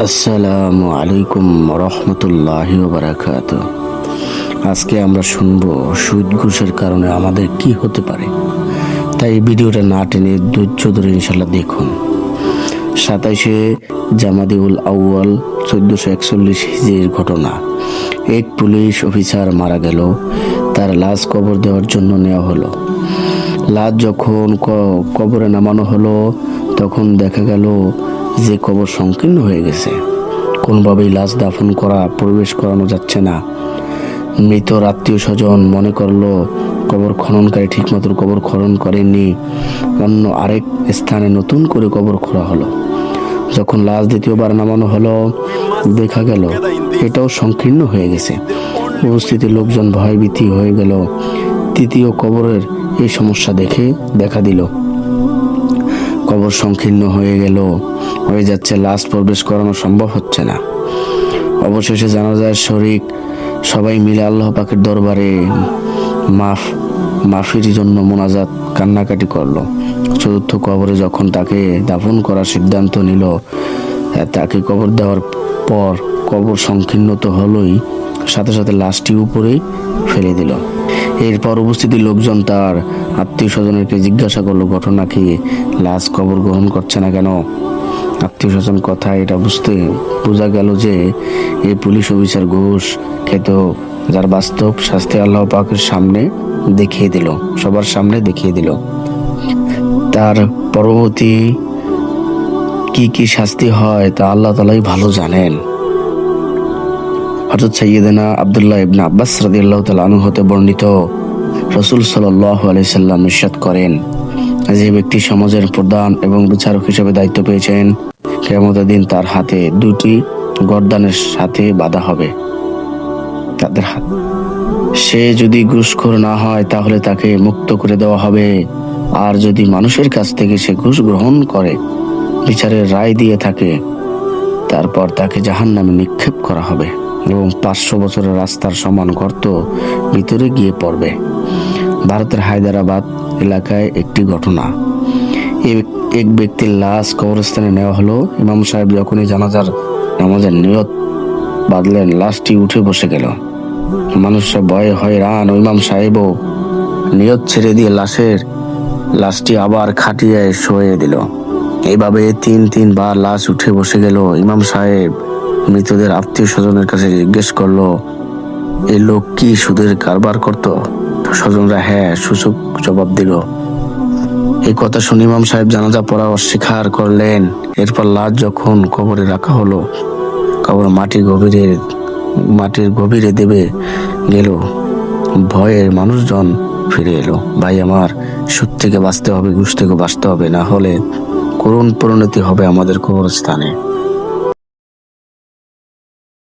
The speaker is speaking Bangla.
আসসালামু আলাইকুম রহমতুল্লাহ বারাকাত। আজকে আমরা শুনব সুদ ঘুষের কারণে আমাদের কি হতে পারে। তাই ভিডিওটা না টেনে ধৈর্য ধরে ইনশাল্লাহ দেখুন। সাতাইশে জামাদিউল আউয়াল চোদ্দশো একচল্লিশ হিজের ঘটনা। এক পুলিশ অফিসার মারা গেল। তার লাশ কবর দেওয়ার জন্য নেওয়া হলো। লাশ যখন কবরে নামানো হলো, তখন দেখা গেল যে কবর সংকীর্ণ হয়ে গেছে। কোনোভাবেই লাশ দাফন করা, প্রবেশ করানো যাচ্ছে না। মৃত আত্মীয় স্বজন মনে করল, কবর খননকারী ঠিকমতো কবর খনন করেননি। অন্য আরেক স্থানে নতুন করে কবর খোঁড়া হলো। যখন লাশ দ্বিতীয়বার নামানো হলো, দেখা গেল এটাও সংকীর্ণ হয়ে গেছে। উপস্থিতি লোকজন ভয়ভীতি হয়ে গেল। তৃতীয় কবরের এই সমস্যা দেখে দেখা দিল। কবর সংকীর্ণ হয়ে গেল। হয়ে যাচ্ছে, লাশ প্রবেশ করানো সম্ভব হচ্ছে না। অবশেষে জানা যায় শরিক সবাই মিলে আল্লাহ পাকের দরবারে মাফ, মাফির জন্য মোনাজাত, কান্নাকাটি করল। চতুর্থ কবরে যখন তাকে দাফন করার সিদ্ধান্ত নিল তাকে কবর দেওয়ার পর কবর সংকীর্ণ তো হলোই, সাথে সাথে লাশটি উপরেই ফেলে দিল। এরপর উপস্থিত লোকজন তার আত্মীয় স্বজনেরকে জিজ্ঞাসা করল, ঘটনা কি? লাশ কবর গ্রহণ করছে না কেন? আত্মীয় স্বজন কথা এটা বুঝতে বোঝা গেল যে এই পুলিশ অফিসার ঘুষ খেত, যার বাস্তব শাস্তি আল্লাহ পাকের সামনে দেখিয়ে দিল, সবার সামনে দেখিয়ে দিল। তার পরবর্তী কি কি শাস্তি হয় তা আল্লাহ তালাই ভালো জানেন। হজরত সৈয়দেনা আবদুল্লাহ ইবনা আব্বাস রাদিয়াল্লাহ তাআলা আনহু হতে বর্ণিত রসুল সাল্লাম ইরশাদ করেন যে ব্যক্তি সমাজের প্রধান এবং বিচারক হিসেবে দায়িত্ব পেয়েছেন, কেয়ামতের দিন তার হাতে দুটি গর্দানের সাথে বাধা হবে। তাদের হাত। সে যদি ঘুষখোর না হয়, তাহলে তাকে মুক্ত করে দেওয়া হবে। আর যদি মানুষের কাছ থেকে সে ঘুষ গ্রহণ করে, বিচারের রায় দিয়ে থাকে, তারপর তাকে জাহান নামে নিক্ষেপ করা হবে। এবং পাঁচশো বছরের রাস্তার সমান গর্ত ভিতরে গিয়ে পড়বে। ভারতের হায়দ্রাবাদ এলাকায় একটি ঘটনা। এক ব্যক্তির লাশ কবরস্থানে নেওয়া হলো। ইমাম সাহেব যখনই জানাজার নামাজের নিয়ত বাঁধলেন, লাশটি উঠে বসে গেল। মানুষরা ভয়ে হয়রান ইমাম সাহেবও নিয়ত ছেড়ে দিয়ে লাশের, লাশটি আবার খাটিয়ে শুয়ে দিল। এইভাবে তিন, তিনবার লাশ উঠে বসে গেল ইমাম সাহেব। মৃতদের আত্মীয় স্বজনের কাছে জিজ্ঞেস করল এই লোক কি সুদের কারবার করত? স্বজনরা হ্যাঁ সূচক জবাব দিল। এই কথা শুনে ইমাম সাহেব জানাজা পড়া অস্বীকার করলেন। এরপর লাশ যখন কবরে রাখা হলো, কবর মাটি গভীরে, মাটির গভীরে দেবে গেল। ভয়ের মানুষজন ফিরে এলো, ভাই, আমার সুদ থেকে বাঁচতে হবে, ঘুষ থেকে বাঁচতে হবে, না হলে করুণ পরিণতি হবে আমাদের কবরস্থানে।